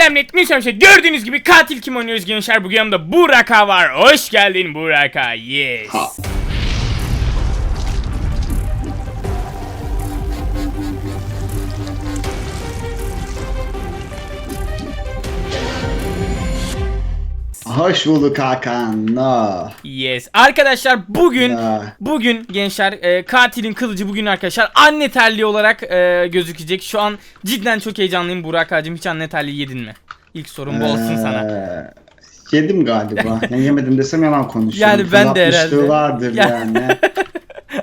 Selamünaleyküm gençler. Gördüğünüz gibi katil kim oynuyoruz gençler. Bugün yanımda Buraka var. Hoş geldin Buraka. Yes. Ha. Hoş bulduk Hakan. No. Yes. Arkadaşlar bugün Ya. bugün gençler e, katilin kılıcı bugün arkadaşlar anne terliği olarak e, gözükecek. Şu an cidden çok heyecanlıyım Burak Hacım. Hiç anne terliği yedin mi? İlk sorum bu olsun sana. Ee, Yedim galiba. yani yemedim desem yalan konuşuyorum. Yani ben de Fırlatmışlığı herhalde. vardır Ya- yani.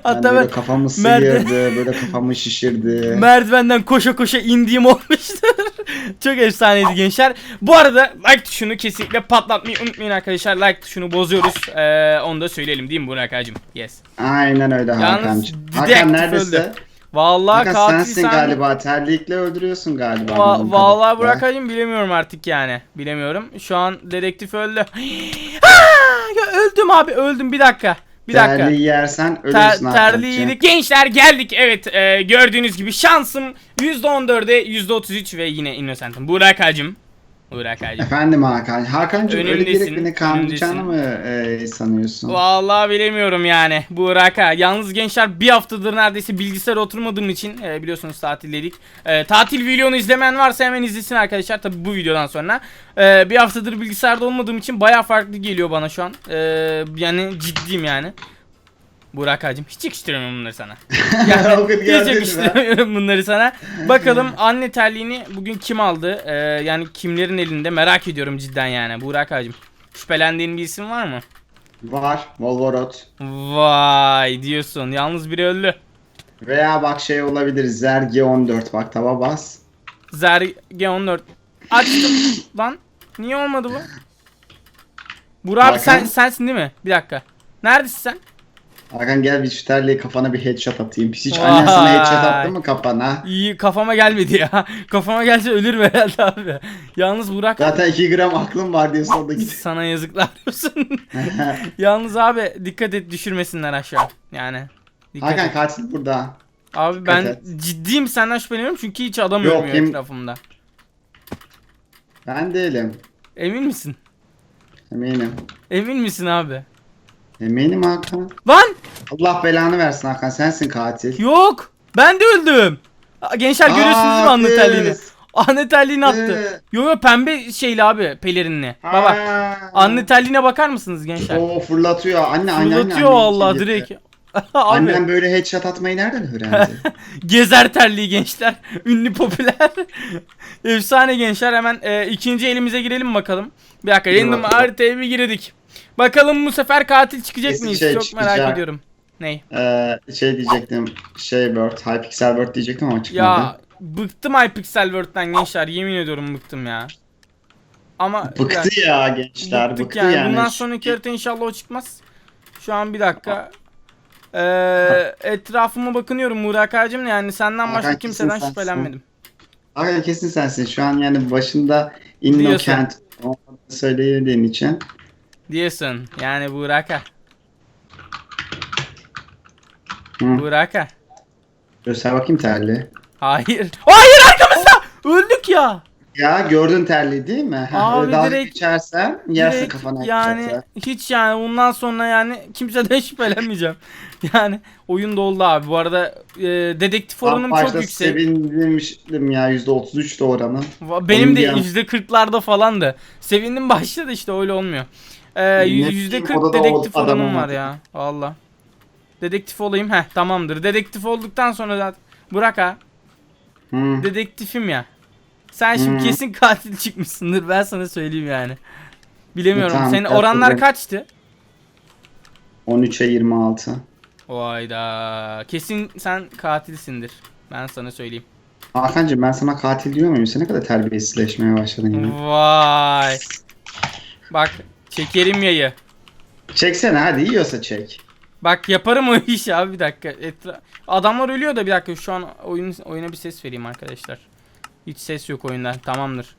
Hatta böyle ben kafamı sıyırdı, böyle kafamı şişirdi. merdivenden koşa koşa indiğim olmuştur. Çok efsaneydi gençler. Bu arada like tuşunu kesinlikle patlatmayı unutmayın arkadaşlar. Like tuşunu bozuyoruz. Ee, onu da söyleyelim değil mi Burak Hacım? Yes. Aynen öyle Yalnız Hakan'cığım. Hakan neredesin? öldü. Vallahi Hakan katil sensin sen- galiba. Terlikle öldürüyorsun galiba. Va- vallahi. Burak Hacım bilemiyorum artık yani. Bilemiyorum. Şu an dedektif öldü. Ya öldüm abi öldüm bir dakika. Bir dakika. Terliği yersen Ter, ölürsün terliği Hakan'cığım. yedik. Gençler geldik. Evet e, gördüğünüz gibi şansım %14'e %33 ve yine Innocent'ım. Burak Hacım. Burak Hacım. Efendim Hakan. Hakan'cığım öyle diyerek beni kandıracağını mı e, sanıyorsun? Vallahi bilemiyorum yani. Burak ha. Yalnız gençler bir haftadır neredeyse bilgisayara oturmadığım için e, biliyorsunuz tatildeydik. E, tatil videonu izlemeyen varsa hemen izlesin arkadaşlar. Tabi bu videodan sonra. E, bir haftadır bilgisayarda olmadığım için baya farklı geliyor bana şu an. E, yani ciddiyim yani. Burak hacım hiç yakıştıramıyorum bunları sana. Kadar Hiç yakıştıramıyorum bunları sana. Bakalım anne terliğini bugün kim aldı? E, yani kimlerin elinde merak ediyorum cidden yani. Burak hacım. Şüphelendiğin bir isim var mı? Var. Volvorot. Vay diyorsun. Yalnız biri öldü. Veya bak şey olabilir. Zergi 14. Bak taba bas. Zerge 14. Açtım. Lan niye olmadı bu? Burak abi sen sensin değil mi? Bir dakika. Neredesin sen? Hakan gel bir şu terliğe kafana bir headshot atayım. Hiç Vay. annen sana headshot attı mı kafana? İyi kafama gelmedi ya. Kafama gelse ölürüm herhalde abi. Yalnız Burak Zaten 2 gram aklım var diye sonunda git. sana yazıklar olsun. Yalnız abi dikkat et düşürmesinler aşağı. Yani. Dikkat Hakan et. katil burada. Abi ben et. ciddiyim senden şüpheleniyorum çünkü hiç adam Yok, ölmüyor kim- etrafımda. Ben değilim. Emin misin? Eminim. Emin misin abi? Eminim Hakan. Lan Allah belanı versin Hakan sensin katil. Yok. Ben de öldüm. Gençler görüyorsunuz değil mi anne terliğini? Anne terliğini attı. Yo yo pembe şeyli abi pelerinli. Baba. Aa. Anne terliğine bakar mısınız gençler? Oo fırlatıyor. Anne anne anne. Fırlatıyor Allah direkt. Annem böyle headshot atmayı nereden öğrendi? gezer terliği gençler. Ünlü popüler. Efsane gençler hemen e, ikinci elimize girelim bakalım. Bir dakika random bir girdik. Bakalım bu sefer katil çıkacak Kesin mıyız? şey Çok merak çıkacak. ediyorum. Ney? ee, şey diyecektim. Şey bird, Hypixel bird diyecektim ama çıkmadı. Ya bıktım iPixel Word'den gençler yemin ediyorum bıktım ya. Ama Bıktı ya gençler, bıktık bıktı yani. yani. Bundan sonraki harita inşallah o çıkmaz. Şu an bir dakika. Ee, etrafıma bakınıyorum Murat Hacım yani senden başka Hakan, kimseden sensin. şüphelenmedim. Hakan kesin sensin. Şu an yani başında Diyorsun. innocent olmadığını söylediğin için. Diyorsun yani Burak'a. Hı. Burak'a. Göster bakayım terliği. Hayır. Hayır arkamızda. Öldük ya. Ya gördün terliği değil mi? Abi öyle dalga direkt- geçersen yersin Direkt kafana yani headshot'ı. hiç yani bundan sonra yani kimseden şüphelenmeyeceğim. Yani oyun doldu abi. Bu arada e, dedektif oranım çok başta yüksek. sevinmiştim ya %33'tü oranı. Va- Benim de Oyun yüzde kırklarda falandı. Sevindim başta da işte öyle olmuyor. Ee, yüzde bileyim, kırk odada dedektif o adam oranım var ya. Valla. Dedektif olayım. Heh tamamdır. Dedektif olduktan sonra zaten. Burak ha. Hı. Dedektifim ya. Sen şimdi Hmm. kesin katil çıkmışsındır. Ben sana söyleyeyim yani. Bilemiyorum. Tamam, Senin oranlar kaçtı? 13'e 26. Oyda. Kesin sen katilsindir. Ben sana söyleyeyim. Hakan'cığım ben sana katil diyor muyum? Sen ne kadar terbiyesizleşmeye başladın ya. Vay. Bak çekerim yayı. Çeksene hadi yiyorsa çek. Bak yaparım o işi abi bir dakika. Etra Adamlar ölüyor da bir dakika şu an oyun oyuna bir ses vereyim arkadaşlar. Hiç ses yok oyunda. Tamamdır.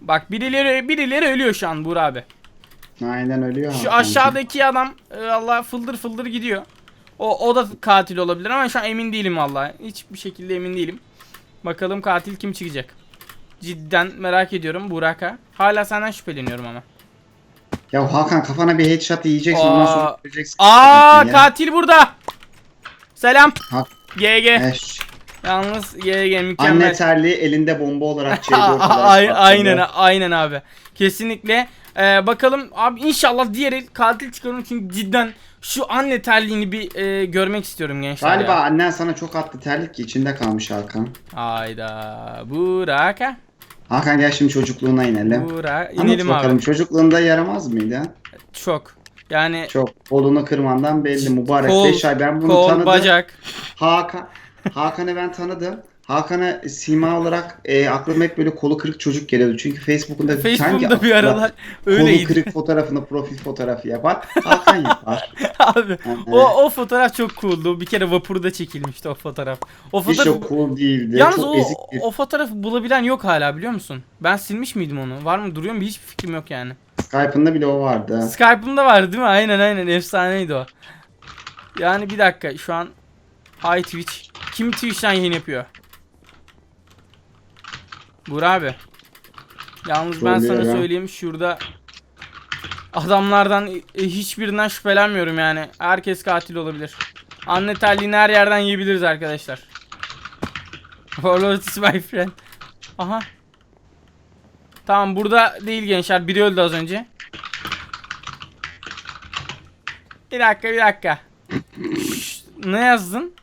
Bak birileri birileri ölüyor şu an Buğra abi. Aynen ölüyor Şu aşağıdaki adam e, Allah fıldır fıldır gidiyor. O o da katil olabilir ama şu an emin değilim vallahi. Hiçbir şekilde emin değilim. Bakalım katil kim çıkacak. Cidden merak ediyorum Burak'a. Hala senden şüpheleniyorum ama. Ya Hakan kafana bir headshot yiyeceksin ondan Aa. sonra göreceksin. Aa Ya. katil burada. Selam. Ha- GG. Eş. Yalnız GG Anne mükemmel. terliği elinde bomba olarak C4 A- olarak a- patladı. aynen aynen abi. Kesinlikle. Ee, bakalım abi inşallah diğer el katil çıkarım çünkü cidden şu anne terliğini bir e, görmek istiyorum gençler Galiba ya. annen sana çok attı terlik ki içinde kalmış Hakan. Hayda. Burak'a. Hakan gel şimdi çocukluğuna inelim. Anlat İnelim bakalım abi. çocukluğunda yaramaz mıydı? Çok. Yani Çok kolunu kırmandan belli mübarek Kol, 5 ay ben bunu kol, tanıdım. bacak. Hakan Hakan'ı ben tanıdım. Hakan'a sima olarak e, aklıma hep böyle kolu kırık çocuk geliyordu. Çünkü Facebook'unda Facebook'ta bir aralar kolu öyleydi. kırık fotoğrafını profil fotoğrafı yapar. Hakan yapar. abi Yani, o o fotoğraf çok cool'du. Bir kere vapurda çekilmişti o fotoğraf. O hiç fotoğraf çok cool değildi. Yalnız çok o, ezik bir. o fotoğrafı bulabilen yok hala biliyor musun? Ben silmiş miydim onu? Var mı duruyor mu? Hiçbir fikrim yok yani. Skype'ında bile o vardı. Skype'ımda vardı değil mi? Aynen aynen efsaneydi o. Yani bir dakika şu an Hi Twitch. Kim Twitch'ten yayın yapıyor? Buğra abi. Yalnız ben sana Söylüyorum. söyleyeyim şurada adamlardan e, hiçbirinden şüphelenmiyorum yani. Herkes katil olabilir. Anne terliğini her yerden yiyebiliriz arkadaşlar. Warlord is my friend. Aha. Tamam burada değil gençler. Biri öldü az önce. Bir dakika bir dakika. Şşş, ne yazdın?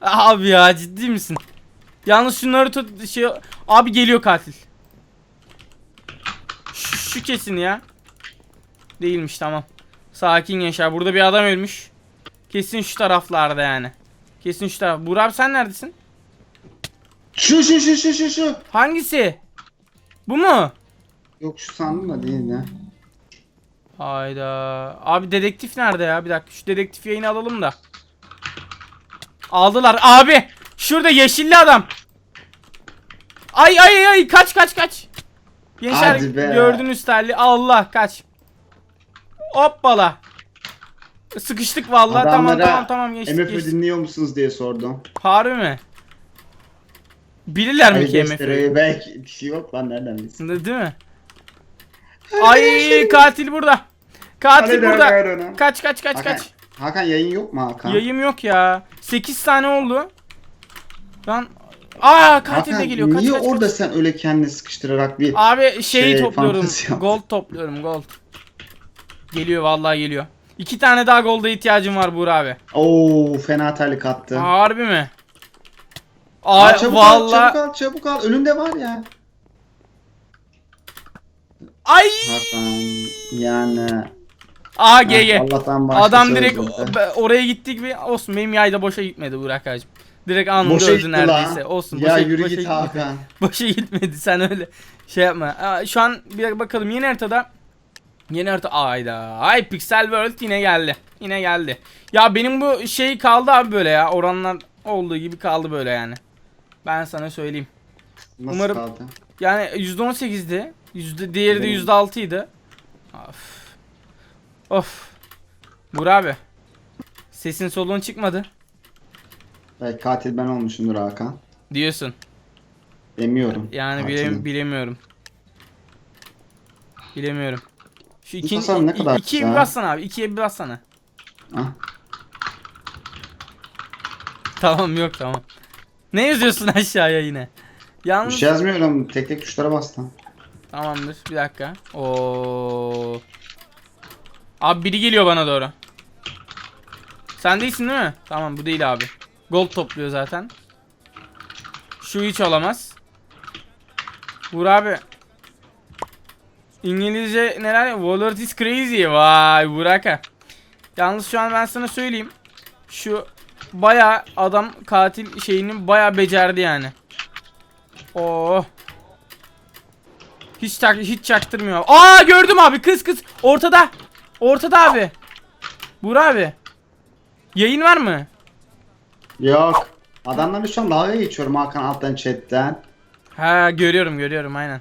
Abi ya ciddi misin? Yalnız şunları tut şey abi geliyor katil. Şu, şu kesin ya. Değilmiş tamam. Sakin gençler. Burada bir adam ölmüş. Kesin şu taraflarda yani. Kesin şu taraf. Burak abi sen neredesin? Şu şu şu şu şu şu. Hangisi? Bu mu? Yok şu sandım da değil ya. Hayda. Abi dedektif nerede ya? Bir dakika şu dedektif yayını alalım da. Aldılar. Abi şurada yeşilli adam. Ay ay ay kaç kaç kaç. Gençler Hadi be. gördünüz terli. Allah kaç. Hoppala. Sıkıştık vallahi. Tamam Adamlara tamam tamam geçtik. MF'ı geçtik. dinliyor musunuz diye sordum. Harbi mi? Bilirler mi ki MF'yi? Belki bir şey yok lan nereden bilsin. De- Değil mi? Ay katil burada. Katil Hadi burada. ver onu. Kaç kaç kaç Hakan, kaç. Hakan yayın yok mu Hakan? Yayım yok ya. 8 tane oldu. Lan Aa katil de Hakan, geliyor. Kaç niye kaç orada kaç. sen öyle kendini sıkıştırarak bir... Abi şeyi Şey, topluyorum. fantezi yap. Gold topluyorum gold. Geliyor vallahi geliyor. İki tane daha golda ihtiyacım var Buğra abi. Oo fena terlik attı. Harbi mi? Aa, çabuk al, vallahi. çabuk al, çabuk al. Önünde var ya. Ay! Hakan yani. Aa GG. Allah'tan başkası Adam direkt öldürdü. be- oraya gittik ve olsun benim yayda boşa gitmedi Burak hacım. Direkt anında Boşa öldü neredeyse. la. Olsun Ya boşa, yürü boşa git gitmedi. Hakan. Boşa gitmedi sen öyle şey yapma. Aa, şu an bir bakalım yeni haritada. Yeni harita ayda. Ay Pixel World yine geldi. Yine geldi. Ya benim bu şey kaldı abi böyle ya. Oranlar olduğu gibi kaldı böyle yani. Ben sana söyleyeyim. Nasıl Umarım- kaldı? Yani %18'di. Yüzde, diğeri de Benim- %6'ydı. Of. Of. Burak abi. Sesin soluğun çıkmadı. Belki katil ben olmuşumdur Hakan. Diyorsun. Demiyorum. Yani Katilim. bile, bilemiyorum. Bilemiyorum. Şu ikinci, tasarım ne kadar ikiye bir bassana abi. ikiye bir bassana. Ah, Tamam yok tamam. Ne yazıyorsun aşağıya yine? bir Yalnız şey yazmıyorum. Tek tek tuşlara bastım. tamamdır. Bir dakika. Oo. Abi biri geliyor bana doğru. Sen değilsin değil mi? Tamam bu değil abi. Gold topluyor zaten. Şu hiç olamaz. Vur abi. İngilizce neler? Wallet is crazy. Vay Buraka. Yalnız şu an ben sana söyleyeyim. Şu baya adam katil şeyini baya becerdi yani. Oo. Hiç tak hiç çaktırmıyor. Aa gördüm abi kız kız ortada. Ortada abi. Buğra abi. Yayın var mı? Yok. Adamlarla şu an dalga geçiyorum Hakan alttan chatten. Ha görüyorum görüyorum aynen.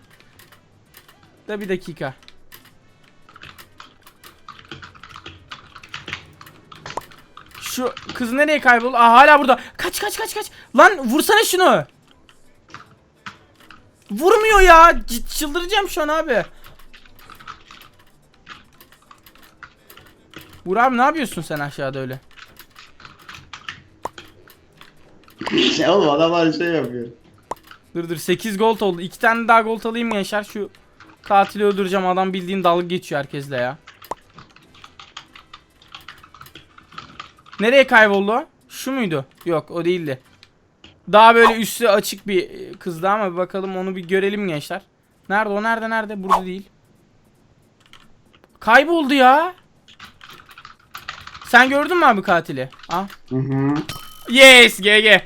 Da bir dakika. Şu kız nereye kayboldu? Aa hala burada. Kaç kaç kaç kaç. Lan vursana şunu. Vurmuyor ya. C- çıldıracağım şu an abi. Vur abi ne yapıyorsun sen aşağıda öyle? Ya oğlum adamlar şey yapıyor. Dur dur 8 gold oldu. 2 tane daha gold alayım gençler. Şu katili öldüreceğim. Adam bildiğin dalga geçiyor herkesle ya. Nereye kayboldu? Şu muydu? Yok o değildi. Daha böyle üstü açık bir e, kızdı ama bakalım onu bir görelim gençler. Nerede o nerede nerede? Burada değil. Kayboldu ya. Sen gördün mü abi katili? Ah. Hı hı. Yes GG.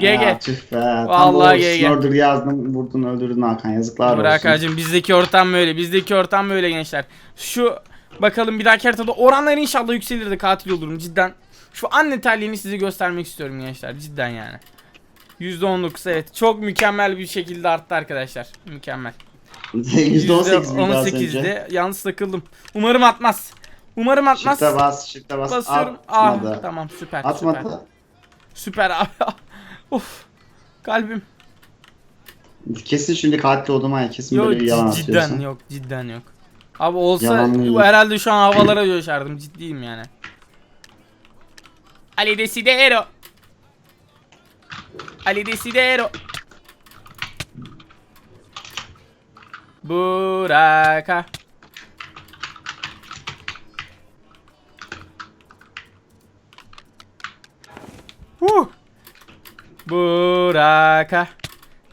Ya, GG. tüh be. Tam Vallahi o GG. Snorder yazdım vurdun öldürdün Hakan yazıklar Burak olsun. Hacım bizdeki ortam böyle. Bizdeki ortam böyle gençler. Şu bakalım bir dahaki haritada oranlar inşallah yükselir de katil olurum cidden. Şu anne terliğini size göstermek istiyorum gençler cidden yani. %19 evet çok mükemmel bir şekilde arttı arkadaşlar. Mükemmel. %18 miydi az önce? %18'de yalnız takıldım. Umarım atmaz. Umarım atmaz. Shift'e bas, shift'e bas. Basıyorum. Atmadı. Ah tamam süper. Süper. Atmadı. Süper abi. of. Kalbim. Kesin şimdi katil olduğum ay kesin Yok böyle bir yalan cidden atıyorsun. yok cidden yok. Abi olsa Yalan değil. herhalde şu an havalara coşardım ciddiyim yani. Ali Desidero. Ali Desidero. Buraka. Buraka.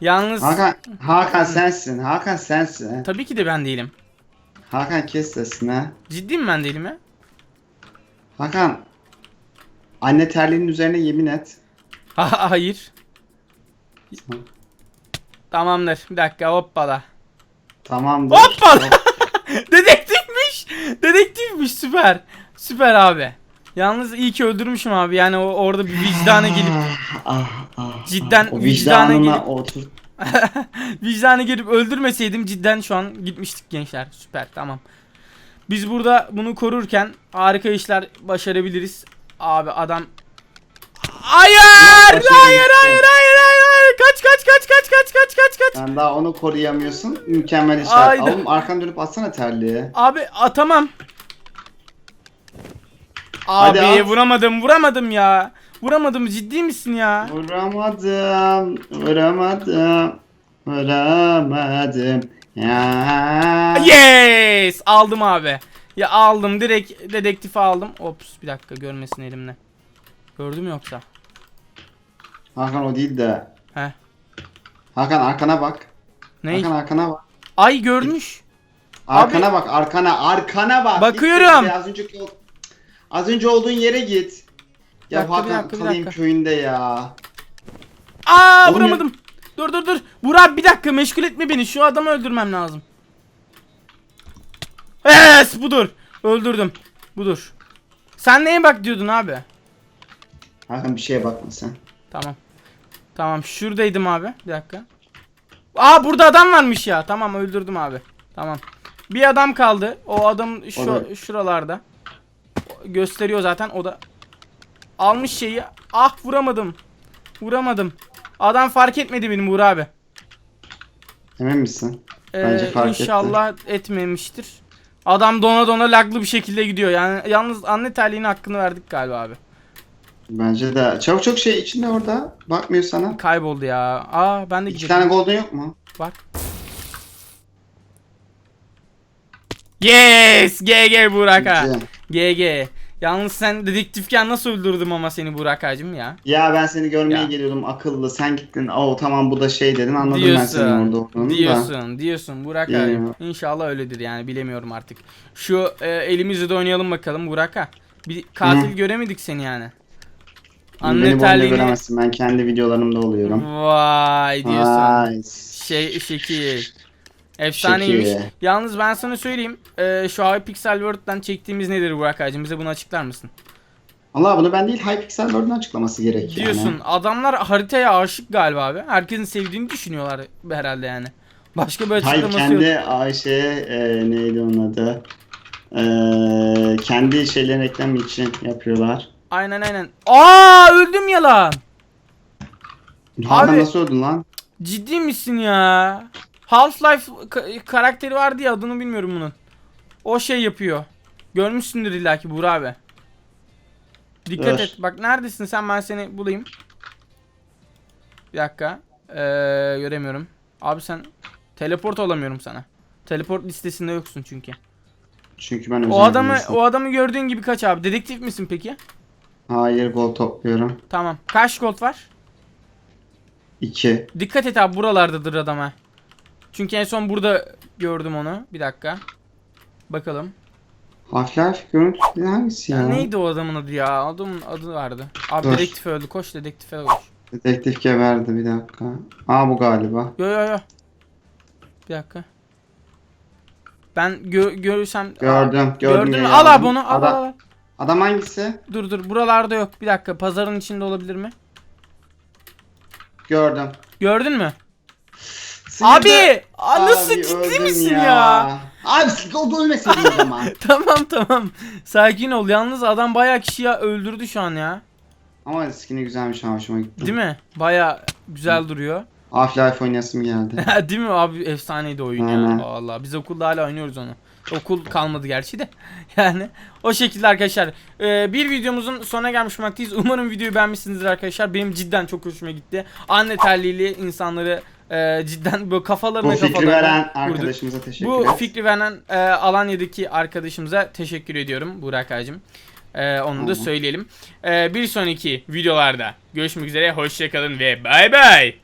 Yalnız Hakan, Hakan sensin. Hakan sensin. tabii ki de ben değilim. Hakan kes sesini. Ciddiyim ben değilim ya. Hakan. Anne terliğinin üzerine yemin et. Ha- Hayır. Tamamdır. Bir dakika hoppala. Tamamdır. Hoppala. Dedektifmiş. Dedektifmiş süper. Süper abi. Yalnız iyi ki öldürmüşüm abi. Yani o orada bir vicdana gelip Ah, ah, ah, Cidden ah. o vicdana gelip- otur. vicdana gelip öldürmeseydim cidden şu an gitmiştik gençler. Süper tamam. Biz burada bunu korurken harika işler başarabiliriz. Abi adam Hayır! Hayır, hayır, hayır, hayır, hayır. Kaç, kaç, kaç, kaç, kaç, kaç, kaç, kaç. Sen daha onu koruyamıyorsun. Mükemmel işler. Haydi. Oğlum arkan dönüp atsana terliği. Abi atamam. Abi Hadi at. vuramadım, vuramadım ya. Vuramadım ciddi misin ya? Vuramadım. Vuramadım. Vuramadım. Ya. Yes! Aldım abi. Ya aldım direkt dedektifi aldım. Ops bir dakika görmesin elimle. Gördüm yoksa. Hakan o değil de. He. Hakan arkana bak. Ne? Hakan arkana bak. Ay görmüş. Arkana bak arkana arkana bak. Bakıyorum. Az önceki Az önce olduğun yere git. Ya dakika, Hakan dakika, kalayım dakika. köyünde ya. Aa Oğlum vuramadım. Dur dur dur. Burak bir dakika meşgul etme beni. Şu adamı öldürmem lazım. Yes budur. Öldürdüm. Budur. Sen neye bak diyordun abi? Hakan bir şeye bakma sen. Tamam. Tamam şuradaydım abi. Bir dakika. Aa burada adam varmış ya. Tamam öldürdüm abi. Tamam. Bir adam kaldı. O adam şu O şuralarda. Gösteriyor zaten o da. Almış şeyi. Ah vuramadım. Vuramadım. Adam fark etmedi benim Buğra abi. Emin misin? Ee, Bence fark etti. inşallah etmemiştir. Adam dona dona laglı bir şekilde gidiyor. Yani yalnız anne terliğinin hakkını verdik galiba abi. Bence de. Çok çok şey içinde orada. Bakmıyor sana. Kayboldu ya. Aa ben de İki gidiyorum. tane golden yok mu? Bak. Yes! GG Buraka. Güzel. GG. Yalnız sen dedektifken nasıl öldürdüm ama seni Burak hacım ya. Ya ben seni görmeye Ya. geliyordum akıllı. Sen gittin. Oo tamam bu da şey dedin. Anladım ben senin orada Diyorsun. olduğunu da. Diyorsun. Diyorsun Burak Ya. hacım. İnşallah öyledir yani bilemiyorum artık. Şu e, elimizle de oynayalım bakalım Burak'a. Bir katil Hı. göremedik seni yani. Beni Anne bu oyunda terliğini. göremezsin. Ben kendi videolarımda oluyorum. Vay diyorsun. Vay. Şey şekil. Efsaneymiş. Yalnız ben sana söyleyeyim. E, şu Hypixel World'dan çektiğimiz nedir Burak hacım? Bize bunu açıklar mısın? Allah bunu ben değil Hypixel World'un açıklaması gerek yani. Diyorsun adamlar haritaya aşık galiba abi. Herkesin sevdiğini düşünüyorlar herhalde yani. Başka bir Hayır açıklaması yok. kendi Ayşe e, neydi onun adı? E, kendi şeylerini reklam için yapıyorlar. Aynen aynen. Aa öldüm ya lan. Abi- nasıl öldün lan? Ciddi misin ya? Half-Life ka- karakteri vardı ya adını bilmiyorum bunun. O şey yapıyor. Görmüşsündür illaki Buğra abi. Dikkat Dur. et. Bak neredesin sen ben seni bulayım. Bir dakika. Ee, göremiyorum. Abi sen teleport olamıyorum sana. Teleport listesinde yoksun çünkü. Çünkü ben O adamı o adamı gördüğün gibi kaç abi? Dedektif misin peki? Hayır gol topluyorum. Tamam. Kaç gold var? 2. Dikkat et abi buralardadır adam ha. Çünkü en son burada gördüm onu. Bir dakika. Bakalım. Half-Life görüntüsü hangisi ya? Ya neydi o adamın adı ya? Adamın adı vardı. Abi Dur. dedektif öldü. Koş dedektife koş. Dedektif geberdi bir dakika. Aa bu galiba. Yo yo yo. Bir dakika. Ben gö görürsem... Gördüm, Aa, gördüm Gördün mü? ya, Al abi onu. Al, Adam- al, al. Adam hangisi? Dur dur buralarda yok. Bir dakika pazarın içinde olabilir mi? Gördüm. Gördün mü? Sıyırdı. Abi! Aa, nasıl Abi, ciddi misin ya? Abi o ölmeseydin o zaman. tamam tamam. Sakin ol. Yalnız adam bayağı kişiyi öldürdü şu an ya. Ama skin'i güzelmiş ha hoşuma gitti. Değil mi? Bayağı güzel duruyor. Half-Life oynayasım geldi. Değil mi abi efsaneydi oyun ya. Aynen. Vallahi biz okulda hala oynuyoruz onu. Okul kalmadı gerçi de. Yani o şekilde arkadaşlar. Ee, bir videomuzun sonuna gelmiş bulunmaktayız. Umarım videoyu beğenmişsinizdir arkadaşlar. Benim cidden çok hoşuma gitti. Anne terliğiyle insanları e, cidden böyle kafalarına Bu fikri kafalarına veren vurduk. arkadaşımıza teşekkür Bu fikri veren e, Alanya'daki arkadaşımıza teşekkür ediyorum Burak Ağacım. E, onu da söyleyelim. E, bir sonraki videolarda görüşmek üzere. Hoşçakalın ve bay bay.